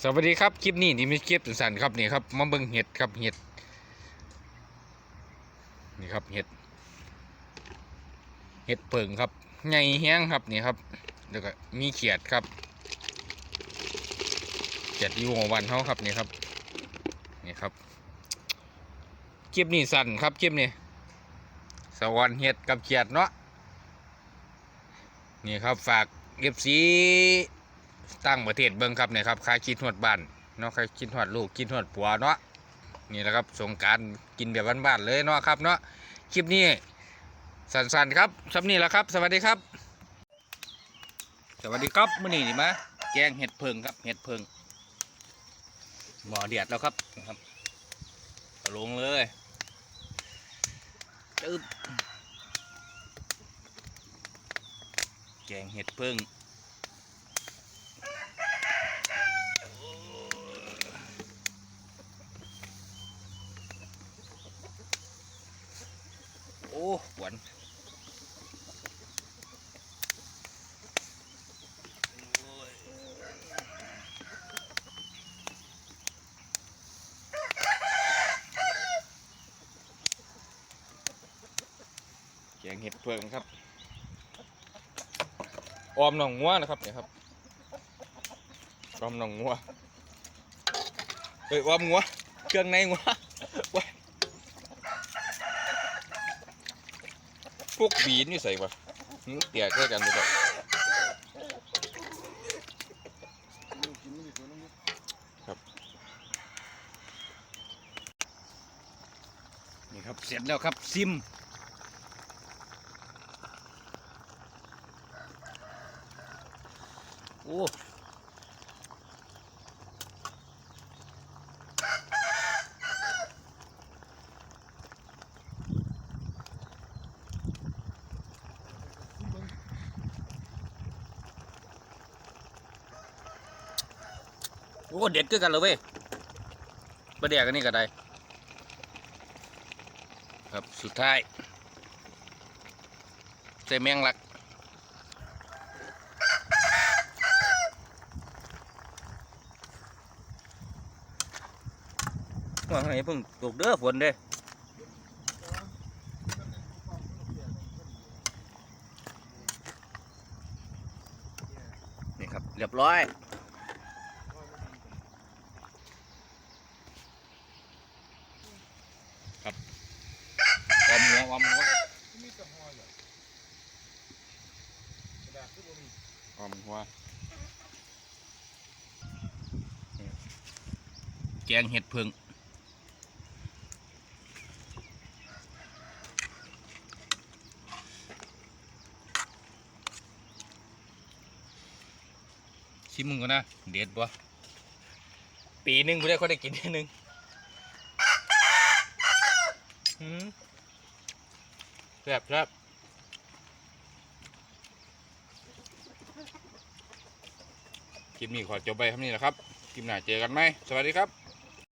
สวัสดีครับคลิปนี้นี่มีคลิปสั้นๆครับนี่ครับมาเบิ่งเห็ดครับเห็ดนี่ครับเห็ดเห็ดเปิงครับใหญ่แห้งครับนี่ครับแล้วก็มีเขียดครับเขียดอยู่หัววันเขาครับนี่ครับนี่ครับคลิปนี้สั้นครับคลิปนี้สวรรค์เห็ดกับเขียดเนาะนี่ครับฝากเอฟซี ตั้งประเทศเบิ่งครับเนี่ยครับค่าคิดหวดบ้านเนาะค่าคิดหวดลูกคิดหวดผัวเนาะนี่แหละครับสงการกินแบบบ้านๆเลยเนาะครับเนาะคลิปนี้สั้นๆครับสำนี้แหละครับ สวัสดีครับ สวัสดีครับมื้อนี้นี่มาแกงเห็ดเพิงครับเห็ดเพิงหมอเดือดแล้วครับครับลงเลยจึ๊บแกงเห็ดเพิง โอ้หวนแกงเห็ดเพิงครับ ออมหนองงัวนะครับเนี่ยครับออมหนองงัวเฮ้ยออมงัว เครื่องในงัวว้ายพว กบีนนี่ใส่ปะเตี่ยก็กันเลยครับ นี่ครับ เสร็จแล้วครับซิมโอ้ โหเด็ดคือกันเลยเว้ยประเดี๋ยวกันนี่ก็ได้ ครับสุดท้ายใส่แมงลักว่าไงเพิ่งตกเด้อฝนเด้นี่ครับ เรียบร้อย ครับวอมหัววอมหัว มีแต่หอยเหรอ กระดาษคือบ่มี วอมหัวแกงเห็ดเพิงชิมมึงก่อนนะ เด็ดบ่ปีหนึ่งกูได้ก็ได้กินทีหนึงแซ่บแซ่บ ลิปนี้ขอจบไปครับนี่แหละครับคลิปหน้าเจอกันไหมสวัสดีครับ